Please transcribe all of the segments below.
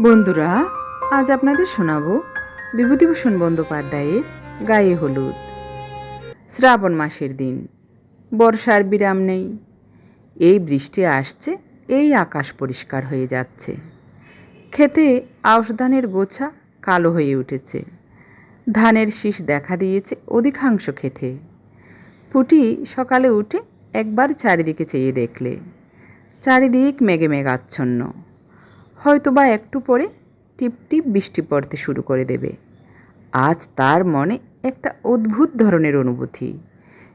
বন্ধুরা, আজ আপনাদের শোনাবো বিভূতিভূষণ বন্দ্যোপাধ্যায়ের গায়ে হলুদ। শ্রাবণ মাসের দিন, বর্ষার বিরাম নেই। এই বৃষ্টি আসছে, এই আকাশ পরিষ্কার হয়ে যাচ্ছে। খেতে আউশ ধানের গোছা কালো হয়ে উঠেছে। ধানের শীষ দেখা দিয়েছে অধিকাংশ খেতে পুটি সকালে উঠে একবার চারিদিকে চেয়ে দেখলে। চারিদিক মেঘে মেঘাচ্ছন্ন। হয়তো বা একটু পরে টিপ টিপ বৃষ্টি পড়তে শুরু করে দেবে। আজ তার মনে একটা অদ্ভুত ধরনের অনুভূতি।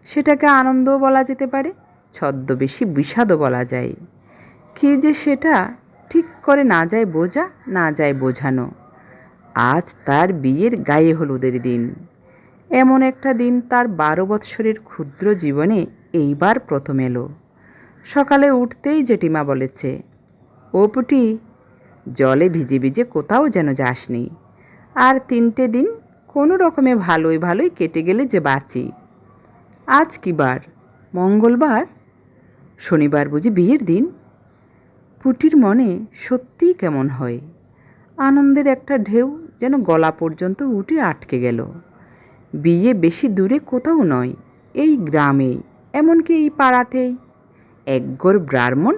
সেটাকে আনন্দও বলা যেতে পারে, ছদ্মবেশী বিষাদও বলা যায়। কী যে সেটা ঠিক করে না যায় বোঝা, না যায় বোঝানো। আজ তার বিয়ের গায়ে হলুদের দিন। এমন একটা দিন তার বারো বৎসরের ক্ষুদ্র জীবনে এইবার প্রথম এলো। সকালে উঠতেই জেঠিমা বলেছে ও পুটি জলে ভিজে ভিজে কোথাও যেন যাসনি। আর তিনটে দিন কোনো রকমে ভালোই ভালোই কেটে গেলে যে বাঁচি। আজ কি বার? মঙ্গলবার? শনিবার বুঝি বিয়ের দিন? পুটির মনে সত্যিই কেমন হয়? আনন্দের একটা ঢেউ যেন গলা পর্যন্ত উঠে আটকে গেল। বিয়ে বেশি দূরে কোথাও নয়, এই গ্রামেই, এমনকি এই পাড়াতেই। একগর ব্রাহ্মণ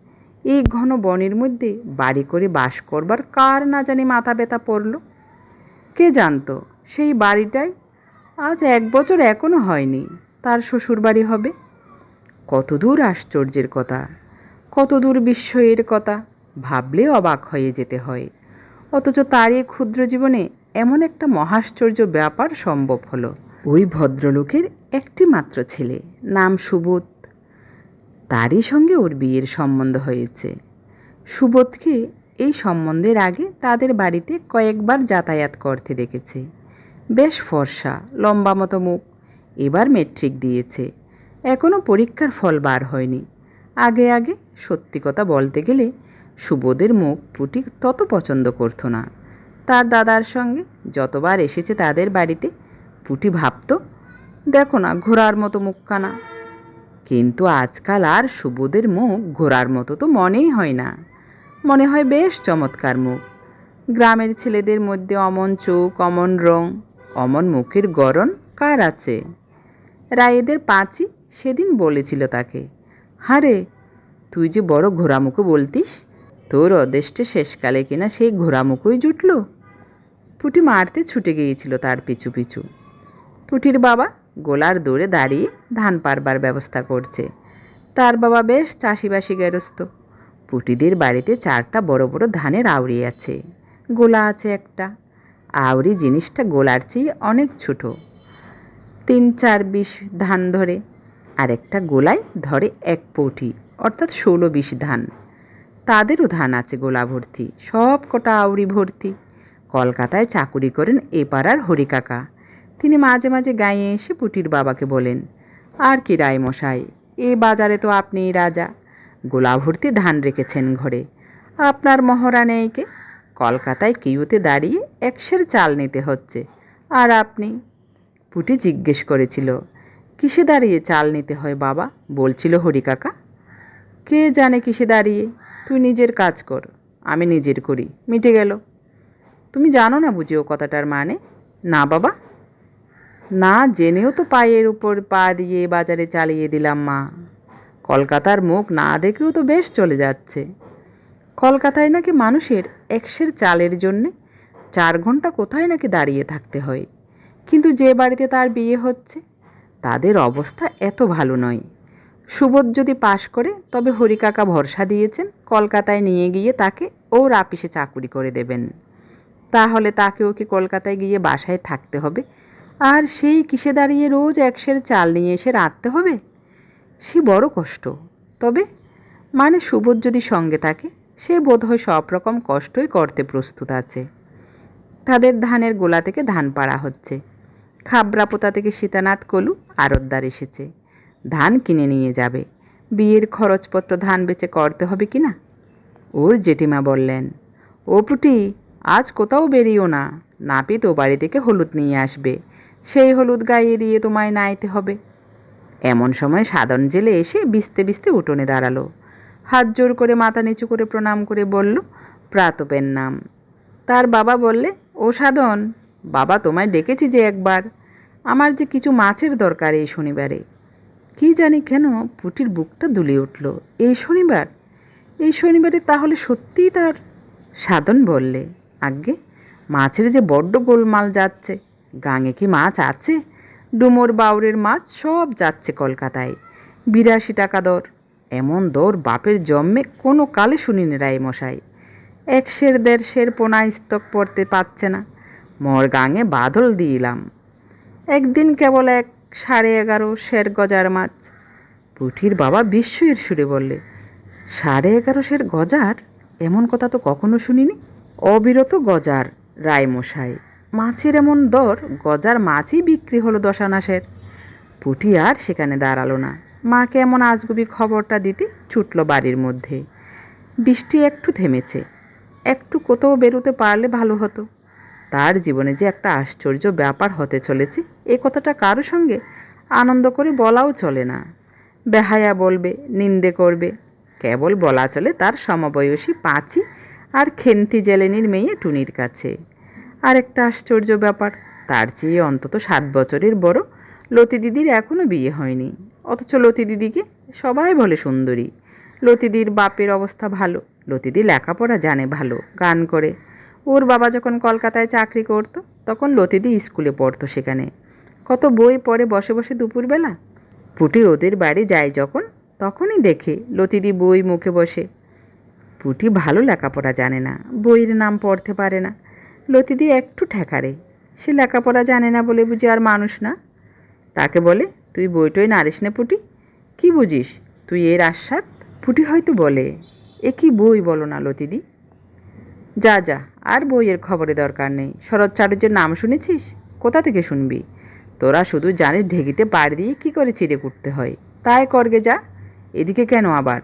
এই ঘন বনের মধ্যে বাড়ি করে বাস করবার কার না জানি মাথা ব্যথা পড়ল। কে জানতো সেই বাড়িটাই আজ এক বছর এখনও হয়নি, তার শ্বশুর বাড়ি হবে। কত দূর আশ্চর্যের কথা, কত দূর বিস্ময়ের কথা, ভাবলে অবাক হয়ে যেতে হয়। অথচ তার এই ক্ষুদ্র জীবনে এমন একটা মহাশ্চর্য ব্যাপার সম্ভব হলো। ওই ভদ্রলোকের একটি মাত্র ছেলে, নাম সুবোধ। তারই সঙ্গে ওর বিয়ের সম্বন্ধ হয়েছে। সুবোধকে এই সম্বন্ধের আগে তাদের বাড়িতে কয়েকবার যাতায়াত করতে দেখেছে। বেশ ফর্সা, লম্বা মতো মুখ, এবার মেট্রিক দিয়েছে। এখনও পরীক্ষার ফল বার হয়নি। আগে আগে সত্যি কথা বলতে গেলে সুবোধের মুখ পুটি তত পছন্দ করতো না। তার দাদার সঙ্গে যতবার এসেছে তাদের বাড়িতে, পুটি ভাবতো, দেখো না, ঘোড়ার মতো মুখখানা কিন্তু আজকাল আর সুবোধের মুখ ঘোরার মতো তো মনেই হয় না। মনে হয় বেশ চমৎকার মুখ। গ্রামের ছেলেদের মধ্যে অমন চোখ, অমন রং, অমন মুখের গরণ কার আছে? রায়েদের পাঁচি সেদিন বলেছিল তাকে। হারে, তুই যে বড় ঘোরামুখো বলতিস, তোর অদেষ্টে শেষকালে কিনা সেই ঘোরামুখোই জুটল? পুটি মারতে ছুটে গিয়েছিল তার পিছু পিছু। পুটির বাবা গোলার দৌড়ে দাঁড়িয়ে ধান পারবার ব্যবস্থা করছে। তার বাবা বেশ চাষিবাসি গেরস্ত। পুটিদের বাড়িতে চারটা বড় বড় ধানের আউড়ি আছে। গোলা আছে একটা। আউড়ি জিনিসটা গোলার চেয়ে অনেক ছোট। তিন চার বিশ ধান ধরে। আর একটা গোলায় ধরে এক পটি, অর্থাৎ ষোলো বিশ ধান। তাদেরও ধান আছে গোলা ভর্তি। সব কটা আউড়ি ভর্তি। কলকাতায় চাকুরি করেন এ পাড়ার হরিকাকা। তিনি মাঝে মাঝে গায়ে এসে পুটির বাবাকে বলেন, আর কি রায় মশাই, এ বাজারে তো আপনিই রাজা। গোলা ভর্তি ধান রেখেছেন ঘরে। আপনার মহড়া নেইকে কলকাতায় কিউতে দাঁড়িয়ে একশের চাল নিতে হচ্ছে। আর আপনি? পুটি জিজ্ঞেস করেছিল, কিসে দাঁড়িয়ে চাল নিতে হয় বাবা? বলছিল হরিকাকা কে জানে কিসে দাঁড়িয়ে? তুই নিজের কাজ কর, আমি নিজের করি। মিটে গেল। তুমি জানো না বুঝি ও কথাটার মানে? না বাবা না জেনেও তো পায়ের উপর পা দিয়ে বাজারে চালিয়ে দিলাম মা। কলকাতার মুখ না দেখেও তো বেশ চলে যাচ্ছে। কলকাতায় নাকি মানুষের একশের চালের জন্যে চার ঘণ্টা কোথায় নাকি দাঁড়িয়ে থাকতে হয়। কিন্তু যে বাড়িতে তার বিয়ে হচ্ছে, তাদের অবস্থা এত ভালো নয়। সুবোধ যদি পাশ করে, তবে হরিকাকা ভরসা দিয়েছেন কলকাতায় নিয়ে গিয়ে তাকে ওর আপিসে চাকুরি করে দেবেন। তাহলে তাকেও কি কলকাতায় গিয়ে বাসায় থাকতে হবে? আর সেই কিসে দাঁড়িয়ে রোজ একশের চাল নিয়ে এসে রাঁধতে হবে? সে বড় কষ্ট। তবে মানে সুবোধ যদি সঙ্গে থাকে, সে বোধহয় সব রকম কষ্টই করতে প্রস্তুত আছে। তাদের ধানের গোলা থেকে ধান পাড়া হচ্ছে। খাবরা পোতা থেকে সীতানাথ কলু আরতদার এসেছে। ধান কিনে নিয়ে যাবে। বিয়ের খরচপত্র ধান বেচে করতে হবে কি না? ওর জেঠিমা বললেন, ও পুটি, আজ কোথাও বেরিও না। নাপিত ও বাড়ি থেকে হলুদ নিয়ে আসবে। সেই হলুদ গায়ে দিয়ে তোমায় নাইতে হবে। এমন সময় সাধন জেলে এসে বিস্তে বিস্তে উঠোনে দাঁড়াল। হাত জোর করে, মাথা নিচু করে প্রণাম করে বলল, প্রাতপের নাম। তার বাবা বললে, ও সাধন, বাবা তোমায় ডেকেছি যে একবার। আমার যে কিছু মাছের দরকার এই শনিবারে। কি জানি কেন পুটির বুকটা দুলে উঠল, এই শনিবার? এই শনিবারে তাহলে সত্যিই তার? সাধন বললে, আজ্ঞে, মাছের যে বড্ড গোলমাল যাচ্ছে গাঙে কি মাছ আছে? ডুমোর বাউরের মাছ সব যাচ্ছে কলকাতায়। বিরাশি টাকা দর। এমন দর বাপের জন্মে কোনো কালে শুনিনি রায় মশাই এক সের দেড় সের পোনা স্তক পড়তে পারছে না। মর গাঙে বাদল দিলাম। একদিন কেবল এক সাড়ে এগারো সের গজার মাছ। পুঠির বাবা বিস্ময়ের সুরে বললে, সাড়ে এগারো সের গজার? এমন কথা তো কখনো শুনিনি? অবিরত গজার রায় রায়মশাই। মাছের এমন দর, গজার মাছই বিক্রি হলো দশানাসের পুটি আর সেখানে দাঁড়াল না। মাকে এমন আজগুবি খবরটা দিতে ছুটল বাড়ির মধ্যে। বৃষ্টি একটু থেমেছে। একটু কোথাও বেরোতে পারলে ভালো হতো। তার জীবনে যে একটা আশ্চর্য ব্যাপার হতে চলেছে, এ কথাটা কারও সঙ্গে আনন্দ করে বলাও চলে না। বেহায়া বলবে, নিন্দে করবে। কেবল বলা চলে তার সমবয়সী পাঁচি আর খেন্তি জেলেনির মেয়ে টুনির কাছে। আর একটা আশ্চর্য ব্যাপার। তার চেয়ে অন্তত সাত বছরের বড় লতি দিদির এখনও বিয়ে হয়নি। অথচ লতি দিদিকে সবাই বলে সুন্দরী। লতিদির বাপের অবস্থা ভালো লতিদি লেখাপড়া জানে ভালো, গান করে। ওর বাবা যখন কলকাতায় চাকরি করতো, তখন লতিদি স্কুলে পড়তো সেখানে। কত বই পড়ে বসে বসে দুপুরবেলা? পুটি ওদের বাড়ি যায় যখন, তখনই দেখে লতিদি বই মুখে বসে। পুটি ভালো লেখাপড়া জানে না, বইয়ের নাম পড়তে পারে না। লতিদি একটু ঠেকারে সে লেখাপড়া জানে না বলে বুঝি আর মানুষ না। তাকে বলে, তুই বইটই নারিস না পুটি। কি বুঝিস? তুই এর আস্বাদ? পুটি হয়তো বলে, এ কি বই বলো না লতিদি যা যা, আর বইয়ের খবরে দরকার নেই। শরৎ চাটুর্যের নাম শুনেছিস? কোথা থেকে শুনবি? তোরা শুধু জানিস ঢেকিতে পাড় দিয়ে কী করে চিড়ে কুটতে হয়। তাই করগে যা। এদিকে কেন আবার?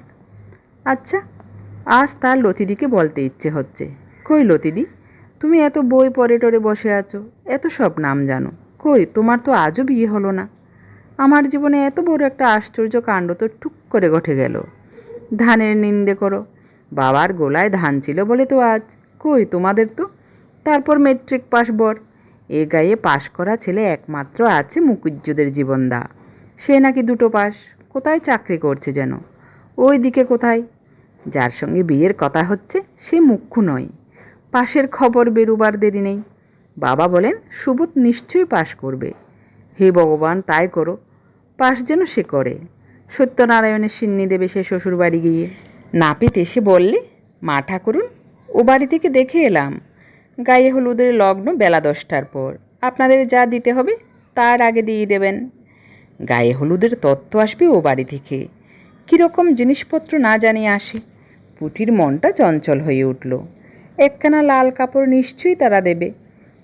আচ্ছা আজ তার লতিদিকে বলতে ইচ্ছে হচ্ছে। কই লতিদি? তুমি এত বই পরে টরে বসে আছো, এত সব নাম জানো। কই, তোমার তো আজও বিয়ে হলো না। আমার জীবনে এত বড় একটা আশ্চর্য কাণ্ড তো টুক করে ঘটে গেল। ধানের নিন্দে করো, বাবার গোলায় ধান ছিল বলে তো আজ। কই, তোমাদের তো? তারপর মেট্রিক পাস বর। এ গায়ে পাশ করা ছেলে একমাত্র আছে মুকুজ্জুদের জীবনদা। সে নাকি দুটো পাস কোথায় চাকরি করছে যেন? ওই দিকে কোথায়? যার সঙ্গে বিয়ের কথা হচ্ছে, সে মুখ্য নয়। পাশের খবর বেরুবার দেরি নেই। বাবা বলেন, সুবোধ নিশ্চয়ই পাশ করবে। হে ভগবান, তাই করো। পাশ যেন সে করে। সত্যনারায়ণের সিন্নি দেবে সে শ্বশুর বাড়ি গিয়ে নাপিত এসে বললে, মা ঠাকুরুন, ও বাড়ি থেকে দেখে এলাম। গায়ে হলুদের লগ্ন বেলা দশটার পর। আপনাদের যা দিতে হবে, তার আগে দিয়ে দেবেন। গায়ে হলুদের তত্ত্ব আসবে ও বাড়ি থেকে। কীরকম জিনিসপত্র না জানিয়ে আসে। পুটির মনটা চঞ্চল হয়ে উঠল। একখানা লাল কাপড় নিশ্চয়ই তারা দেবে।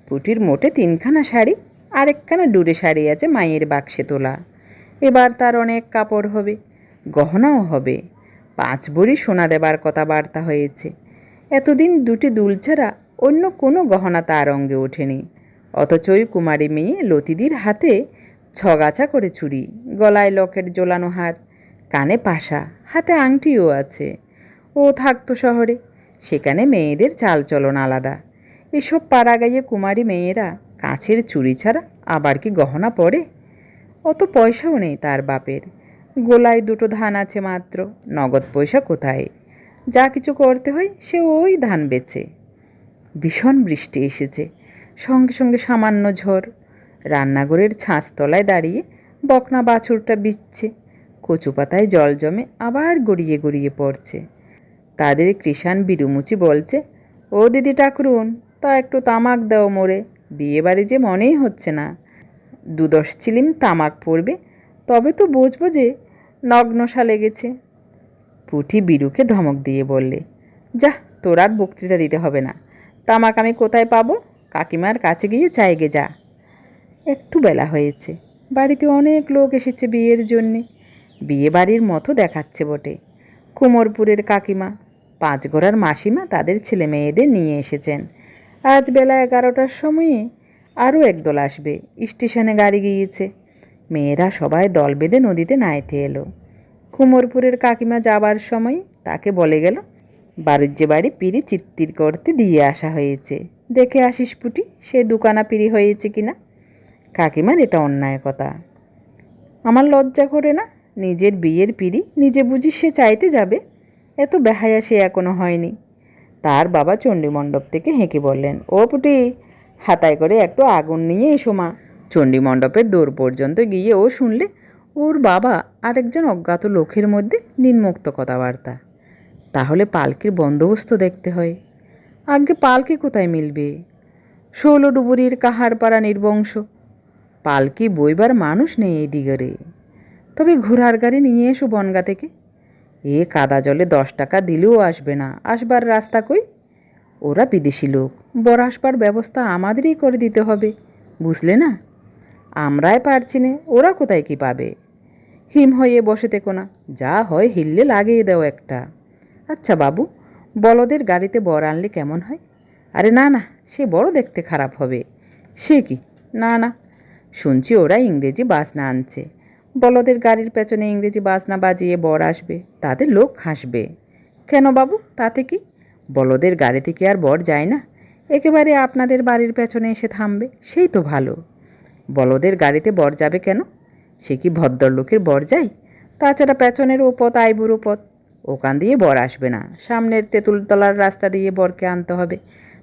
পুটির মোটে তিনখানা শাড়ি আর একখানা ডুরে শাড়ি আছে মায়ের বাক্সে তোলা। এবার তার অনেক কাপড় হবে, গহনাও হবে। পাঁচ বড়ি সোনা দেবার কথাবার্তা হয়েছে। এতদিন দুটি দুল ছাড়া অন্য কোনো গহনা তার অঙ্গে ওঠেনি। অথচ ওই কুমারী মেয়ে লতিদির হাতে ছগাছা করে চুড়ি গলায় লকেট জোলানো হার, কানে পাশা, হাতে আংটিও আছে। ও থাকতো শহরে সেখানে মেয়েদের চালচলন আলাদা। এসব পাড়া গাইয়ে কুমারী মেয়েরা কাছের চুরি ছাড়া আবার কি গহনা পরে? অত পয়সাও নেই তার বাপের। গোলায় দুটো ধান আছে মাত্র, নগদ পয়সা কোথায়? যা কিছু করতে হয় সে ওই ধান বেচে। ভীষণ বৃষ্টি এসেছে, সঙ্গে সঙ্গে সামান্য ঝড়। রান্নাঘরের ছাঁচতলায় দাঁড়িয়ে বকনা বাছুরটা বিচ্ছে কচু পাতায় জল জমে আবার গড়িয়ে গড়িয়ে পড়ছে। তাদের কৃষাণ বিরুমুচি বলছে, ও দিদি ঠাকুরুন, তা একটু তামাক দাও মোরে বিয়ে বাড়ি যে মনেই হচ্ছে না। দুদশ চিলিম তামাক পড়বে, তবে তো বুঝব যে নগ্নসা লেগেছে। পুঠি বিরুকে ধমক দিয়ে বললে যা তোর আর বক্তৃতা দিতে হবে না। তামাক আমি কোথায় পাবো? কাকিমার কাছে গিয়ে চাইগে যা। একটু বেলা হয়েছে, বাড়িতে অনেক লোক এসেছে বিয়ের জন্যে। বিয়ে বাড়ির মতো দেখাচ্ছে বটে। কুমোরপুরের কাকিমা। পাঁচগড়ার মাসিমা তাদের ছেলে মেয়েদের নিয়ে এসেছেন। আজ বেলা এগারোটার সময়ে আরও একদল আসবে। স্টেশনে গাড়ি গিয়েছে। মেয়েরা সবাই দল বেঁধে নদীতে নাইতে এলো। কুমোরপুরের কাকিমা যাবার সময় তাকে বলে গেল, বারুজ্যে বাড়ি পিড়ি চিত্তির করতে দিয়ে আসা হয়েছে। দেখে আসিস পুটি, সে দুকানা পিড়ি হয়েছে কিনা? কাকিমার এটা অন্যায় কথা। আমার লজ্জা করে না? নিজের বিয়ের পিড়ি নিজে বুঝি সে চাইতে যাবে? এত বেহায়া সে এখনও হয়নি। তার বাবা চণ্ডীমণ্ডপ থেকে হেঁকে বললেন, ও পুটি, হাতায় করে একটু আগুন নিয়ে এসো মা। চণ্ডীমণ্ডপের দৌড় পর্যন্ত গিয়ে ও শুনলে, ওর বাবা আরেকজন অজ্ঞাত লোকের মধ্যে নিম্মুক্ত কথাবার্তা। তাহলে পালকির বন্দোবস্ত দেখতে হয়। আগে পালকি কোথায় মিলবে? ষোলো ডুবুরির কাহার পাড়া নির্বংশ। পালকি বইবার মানুষ নেই এই দিগরে। তবে ঘোড়ার গাড়ি নিয়ে এসো বনগা থেকে। এ কাদা জলে দশ টাকা দিলেও আসবে না। আসবার রাস্তা কই? ওরা বিদেশি লোক। বর আসবার ব্যবস্থা আমাদেরই করে দিতে হবে, বুঝলে না? আমরাই পারছি না, ওরা কোথায় কি পাবে? হিম হয়ে বসে থেকো না, যা হয় হিললে লাগিয়ে দাও একটা। আচ্ছা বাবু, বলদের গাড়িতে বর আনলে কেমন হয়? আরে না না, সে বড় দেখতে খারাপ হবে। সে কি? না না, শুনছি ওরা ইংরেজি বাজনা আনছে। বলদের গাড়ির পেছনে ইংরেজি বাজনা বাজিয়ে বর আসবে, তাদের লোক হাসবে। কেন বাবু, তাতে কি? বলদের গাড়ি থেকে আর বর যায় না। একেবারে আপনাদের বাড়ির পেছনে এসে থামবে, সেই তো ভালো। বলদের গাড়িতে বর যাবে কেন? সে কি ভদ্রলোকের বর যায়? তাছাড়া পেছনের ওপথ আইবুর ওপথ ওখান দিয়ে বর আসবে না। সামনের তেঁতুলতলার রাস্তা দিয়ে বরকে আনতে হবে।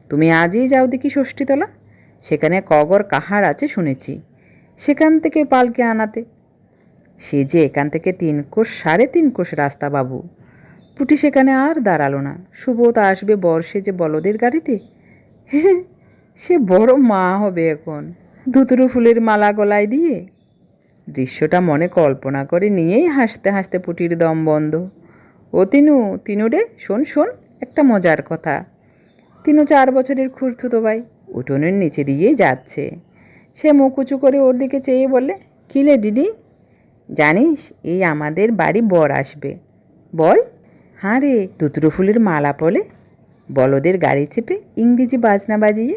তুমি আজই যাও দেখি ষষ্ঠীতলা। সেখানে কগর কাহার আছে শুনেছি। সেখান থেকে পালকে আনাতে। সে যে এখান থেকে তিন কোষ, সাড়ে তিন কোষ রাস্তা বাবু। পুটি সেখানে আর দাঁড়াল না। সুবোধ আসবে বর্ষে যে বলদের গাড়িতে? সে বড় মা হবে এখন। ধুতুরু ফুলের মালা গলায় দিয়ে। দৃশ্যটা মনে কল্পনা করে নিয়েই হাসতে হাসতে পুটির দম বন্ধ। ও তিনু তিনু রে, শোন শোন, একটা মজার কথা। তিনু চার বছরের খুঁড়থুতো ভাই, উঠোনের নিচে দিয়েই যাচ্ছে। সে মুখ উঁচু করে ওর দিকে চেয়ে বললে কিলে দিদি জানিস, এই আমাদের বাড়ি বর আসবে। বল হ্যাঁ রে, দুতুরো ফুলের মালা পলে বলদের গাড়ি চেপে ইংরেজি বাজনা বাজিয়ে।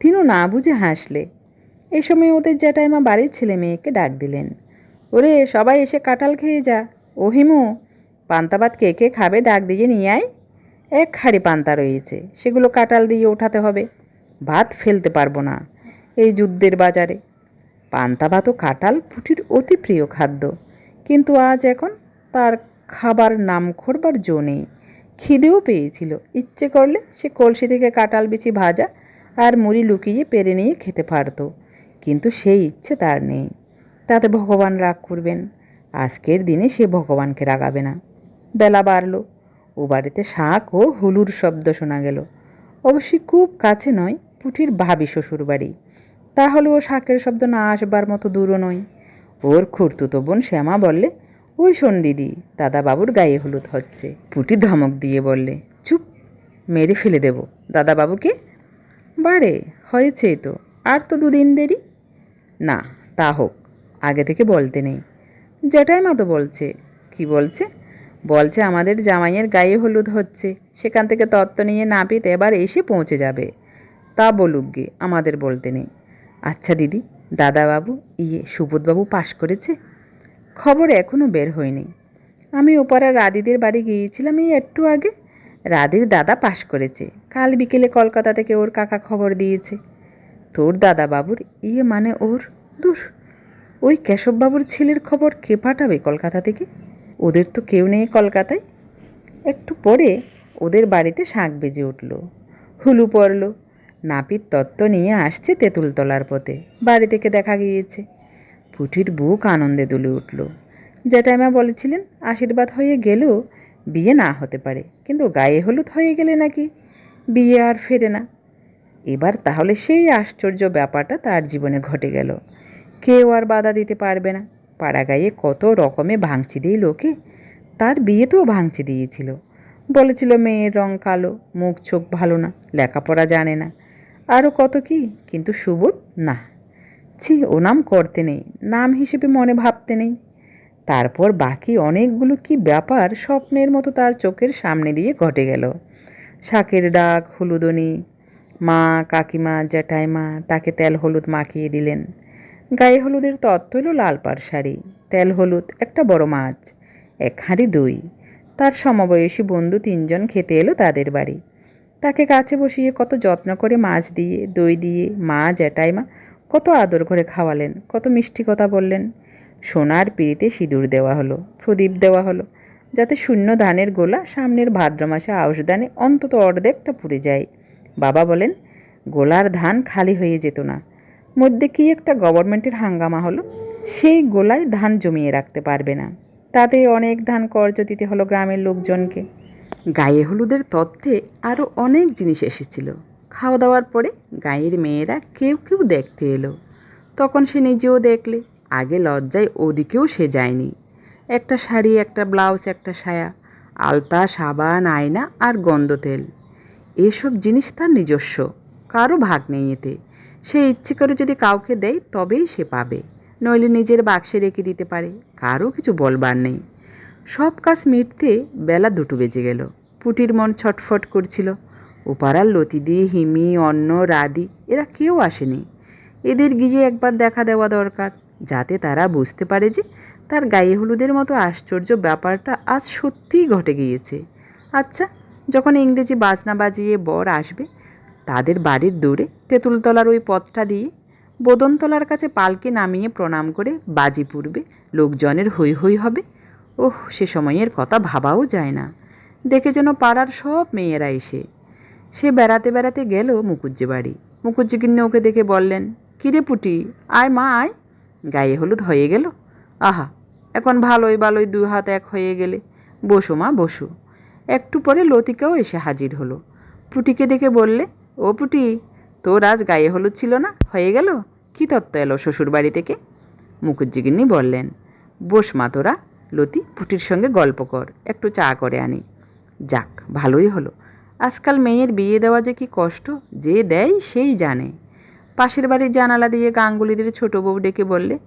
তিনু না বুঝে হাসলে। এ সময় ওদের জ্যাঠাইমা বাড়ির ছেলে মেয়েকে ডাক দিলেন। ওরে, সবাই এসে কাঁঠাল খেয়ে যা। ও হিমু পান্তাবাদ কে কে খাবে ডাক দিয়ে নিয়ে আয়। এক হাড়ি পান্তা রয়েছে, সেগুলো কাঁঠাল দিয়ে ওঠাতে হবে। ভাত ফেলতে পারব না। এই যুদ্ধের বাজারে। পান্তা ভাত ও কাঁঠাল পুটির অতি প্রিয় খাদ্য। কিন্তু আজ এখন তার খাবার নাম করবার জো নেই। খিদেও পেয়েছিল। ইচ্ছে করলে সে কলসি থেকে কাঁঠাল বিচি ভাজা আর মুড়ি লুকিয়ে পেরে নিয়ে খেতে পারত। কিন্তু সেই ইচ্ছে তার নেই। তাতে ভগবান রাগ করবেন। আজকের দিনে সে ভগবানকে রাগাবে না। বেলা বাড়ল। ও বাড়িতে শাঁখ ও হুলুর শব্দ শোনা গেল। অবশ্যই খুব কাছে নয় পুঠির ভাবি শ্বশুর বাড়ি তাহলে ও শাকের শব্দ না আসবার মতো দূরও নয় ওর খুঁড়তুতো বোন শ্যামা বললে, ওই শোন দিদি দাদা বাবুর গায়ে হলুদ হচ্ছে। পুটি ধমক দিয়ে বললে, চুপ, মেরে ফেলে দেব। দাদা বাবুকে বারে হয়েছেই তো। আর তো দুদিন দেরি? না, তা হোক, আগে থেকে বলতে নেই। জ্যাঠাইমা তো বলছে। কি বলছে? বলছে আমাদের জামাইয়ের গায়ে হলুদ হচ্ছে। সেখান থেকে তত্ত্ব নিয়ে নাপিত এবার এসে পৌঁছে যাবে। তা বলুক গে, আমাদের বলতে নেই। আচ্ছা দিদি, দাদাবাবু ইয়ে সুবোধবাবু পাশ করেছে? খবর এখনও বের হয়নি। আমি ওপারা রাদিদের বাড়ি গিয়েছিলাম এই একটু আগে। রাদির দাদা পাশ করেছে। কাল বিকেলে কলকাতা থেকে ওর কাকা খবর দিয়েছে। তোর দাদা বাবুর ইয়ে মানে ওর? দূর। ওই কেশববাবুর ছেলের খবর কে পাঠাবে কলকাতা থেকে? ওদের তো কেউ নেই কলকাতায়। একটু পরে ওদের বাড়িতে শাঁখ বেজে উঠল। হুলু পড়ল। নাপিত তত্ত্ব নিয়ে আসছে তেঁতুল তেঁতুলতলার পথে। বাড়ি থেকে দেখা গিয়েছে। পুঠির বুক আনন্দে দুলে উঠল। জ্যাঠাইমা বলেছিলেন, আশীর্বাদ হয়ে গেলেও বিয়ে না হতে পারে, কিন্তু গায়ে হলুদ হয়ে গেলে নাকি? বিয়ে আর ফেরে না। এবার তাহলে সেই আশ্চর্য ব্যাপারটা তার জীবনে ঘটে গেল। কেউ আর বাধা দিতে পারবে না। পাড়া গায়ে কত রকমে ভাঙচি দিই লোকে তার বিয়েতেও ভাঙচি দিয়েছিল। বলেছিল, মেয়ের রং কালো, মুখ চোখ ভালো না, লেখাপড়া জানে না। আরও কত কি? কিন্তু সুবোধ, না। ছি, ও নাম করতে নেই, নাম হিসেবে মনে ভাবতে নেই। তারপর বাকি অনেকগুলো কি ব্যাপার স্বপ্নের মতো তার চোখের সামনে দিয়ে ঘটে গেল। শাকের ডাক হলুদনি মা, কাকিমা, জ্যাঠাইমা তাকে তেল হলুদ মাখিয়ে দিলেন। গায়ে হলুদের তত্ত্ব হলো লাল পাড় শাড়ি, তেল হলুদ একটা বড় মাছ, এক হাঁড়ি দই। তার সমবয়সী বন্ধু তিনজন খেতে এলো তাদের বাড়ি। তাকে কাছে বসিয়ে কত যত্ন করে মাছ দিয়ে, দই দিয়ে, মা, জ্যাঠাইমা কত আদর করে খাওয়ালেন, কত মিষ্টি কথা বললেন। সোনার পিড়িতে সিঁদুর দেওয়া হলো, প্রদীপ দেওয়া হলো, যাতে শূন্য ধানের গোলা সামনের ভাদ্র মাসে আউশ ধানে অন্তত অর্ধেকটা পুড়ে যায়। বাবা বলেন, গোলার ধান খালি হয়ে যেত না। মধ্যে কি একটা গভর্নমেন্টের হাঙ্গামা হলো? সেই গোলায় ধান জমিয়ে রাখতে পারবে না। তাতে অনেক ধান কর্জ দিতে হলো গ্রামের লোকজনকে। গায়ে হলুদের তত্ত্বে আরও অনেক জিনিস এসেছিল। খাওয়া দাওয়ার পরে গায়ের মেয়েরা কেউ কেউ দেখতে এলো। তখন সে নিজেও দেখলে, আগে লজ্জায় ওদিকেও সে যায়নি। একটা শাড়ি, একটা ব্লাউজ, একটা সায়া, আলতা, সাবান, আয়না আর গন্ধ তেল এসব জিনিস তার নিজস্ব, কারও ভাগ নেই এতে। সে ইচ্ছে করে যদি কাউকে দেয় তবেই সে পাবে, নইলে নিজের বাক্সে রেখে দিতে পারে কারও কিছু বলবার নেই। সব কাজ মিটতে বেলা দুটো বেজে গেল। পুটির মন ছটফট করছিল। ওপাড়ার লতিদি, হিমি, অন্ন, রাদি, এরা কেউ আসেনি। এদের গিয়ে একবার দেখা দেওয়া দরকার, যাতে তারা বুঝতে পারে যে তার গায়ে হলুদের মতো আশ্চর্য ব্যাপারটা আজ সত্যিই ঘটে গিয়েছে। আচ্ছা যখন ইংরেজি বাজনা বাজিয়ে বর আসবে, তাদের বাড়ির দূরে তেঁতুলতলার ওই পথটা দিয়ে বদনতলার কাছে পালকে নামিয়ে প্রণাম করে বাজি পুড়বে, লোকজনের হৈ হৈ হবে। ওহ সে সময়ের কথা ভাবাও যায় না। দেখে যেন পাড়ার সব মেয়েরা এসে। সে বেড়াতে বেড়াতে গেল মুকুজ্জি বাড়ি। মুকুজ্জি ওকে দেখে বললেন, কিরে পুটি, আয় মা, আয়। গায়ে হলুদ হয়ে গেল। আহা, এখন ভালোই ভালোই দু হাত এক হয়ে গেলে। বসো মা, বসো। একটু পরে লতিকাও এসে হাজির হলো। পুটিকে দেখে বললে, ও পুটি, তোর আজ গায়ে হলুদ ছিল না? হয়ে গেল? কী তত্ত্ব এলো শ্বশুর বাড়ি থেকে মুকুজ্জিগিন্নি বললেন, বস মা তোরা লতি পুটির সঙ্গে গল্প কর, একটু চা করে আনি। যাক, ভালোই হলো। আজকাল মেয়ের বিয়ে দেওয়া যে কি কষ্ট, যে দেয় সেই জানে। পাশের বাড়ির জানালা দিয়ে গাঙ্গুলিদের ছোট বউ ডেকে বললে,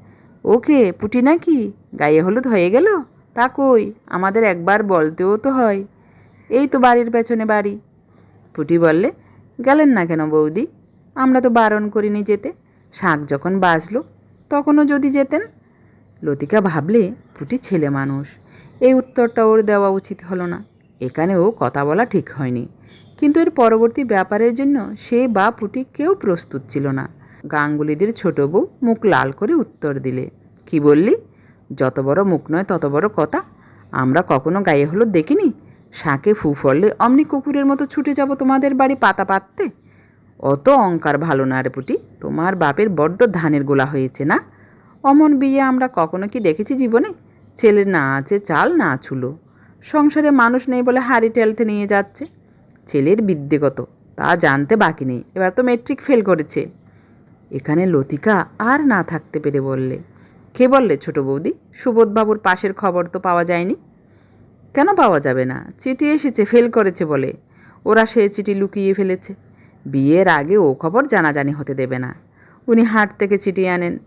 ওকে, পুটি নাকি? গায়ে হলুদ হয়ে গেল? তা কই? আমাদের একবার বলতেও তো হয়। এই তো বাড়ির পেছনে বাড়ি। পুটি বললে, গেলেন না কেন বৌদি? আমরা তো বারণ করিনি যেতে। শাঁখ যখন বাজলো, তখনও যদি যেতেন? লতিকা ভাবলে পুটি ছেলে মানুষ। এই উত্তরটা ওর দেওয়া উচিত হলো না। এখানেও কথা বলা ঠিক হয়নি। কিন্তু এর পরবর্তী ব্যাপারের জন্য সে বা পুটি কেউ প্রস্তুত ছিল না। গাঙ্গুলিদের ছোট বউ মুখ লাল করে উত্তর দিলে, কি বললি? যত বড় মুখ নয় তত বড় কথা। আমরা কখনো গায়ে হলুদ দেখিনি? শাঁকে ফু ফললে অমনি কুকুরের মতো ছুটে যাব তোমাদের বাড়ি পাতা পাততে? অত অঙ্কার ভালো না রে পুটি। তোমার বাপের বড্ড ধানের গোলা হয়েছে না? অমন বিয়ে আমরা কখনো কি দেখেছি জীবনে? ছেলের না আছে, চাল না ছুলো। সংসারে মানুষ নেই বলে হাড়ি টেলতে নিয়ে যাচ্ছে। ছেলের বিদ্যেগত তা জানতে বাকি নেই। এবার তো মেট্রিক ফেল করেছে। এখানে লতিকা আর না থাকতে পেরে বললে, কে বললে ছোট বৌদি? সুবোধবাবুর পাশের খবর তো পাওয়া যায়নি? কেন পাওয়া যাবে না? চিঠি এসেছে ফেল করেছে বলে। ওরা সে চিঠি লুকিয়ে ফেলেছে। বিয়ের আগে ও খবর জানাজানি হতে দেবে না। উনি হাট থেকে চিঠি আনেন।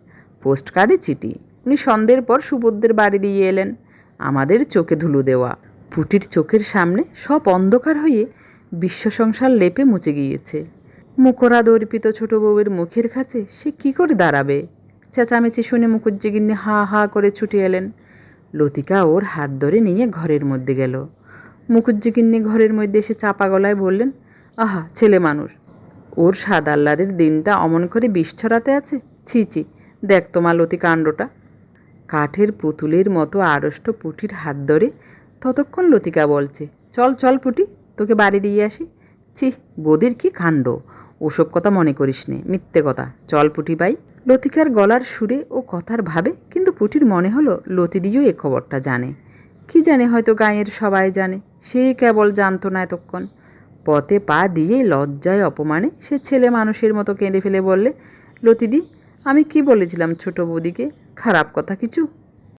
পোস্ট কার্ডে চিঠি। উনি সন্ধ্যের পর সুবোধদের বাড়ি দিয়ে এলেন। আমাদের চোখে ধুলো দেওয়া। পুটির চোখের সামনে সব অন্ধকার হয়ে বিশ্ব সংসার লেপে মুছে গিয়েছে। মুখরা দর্পিত ছোট বউয়ের মুখের কাছে সে কি করে দাঁড়াবে? চেঁচামেচি শুনে মুখুজ্জিগিন্নি হা হা করে ছুটে এলেন। লতিকা ওর হাত ধরে নিয়ে ঘরের মধ্যে গেল। মুখুজ্জিগিন্নি ঘরের মধ্যে এসে চাপা গলায় বললেন, আহা, ছেলে মানুষ, ওর সাদ আহ্লাদের দিনটা অমন করে বিষ ছড়াতে আছে? ছি ছি, দেখ তোমার লতি কাণ্ডটা কাঠের পুতুলের মতো আড়ষ্ট পুটির হাত ধরে ততক্ষণ লতিকা বলছে, চল চল পুটি, তোকে বাড়ি দিয়ে আসি। ছি, বদির কি কাণ্ড? ওসব কথা মনে করিস নে, মিথ্যে কথা। চল পুটি বাই লতিকার গলার সুরে ও কথার ভাবে কিন্তু পুটির মনে হলো লতিদিও এ খবরটা জানে। কি জানে হয়তো গাঁয়ের সবাই জানে, সে কেবল জানতো না এতক্ষণ। পথে পা দিয়ে লজ্জায় অপমানে সে ছেলে মানুষের মতো কেঁদে ফেলে বললে লতিদি আমি কি বলেছিলাম ছোট বৌদিকে? খারাপ কথা কিছু?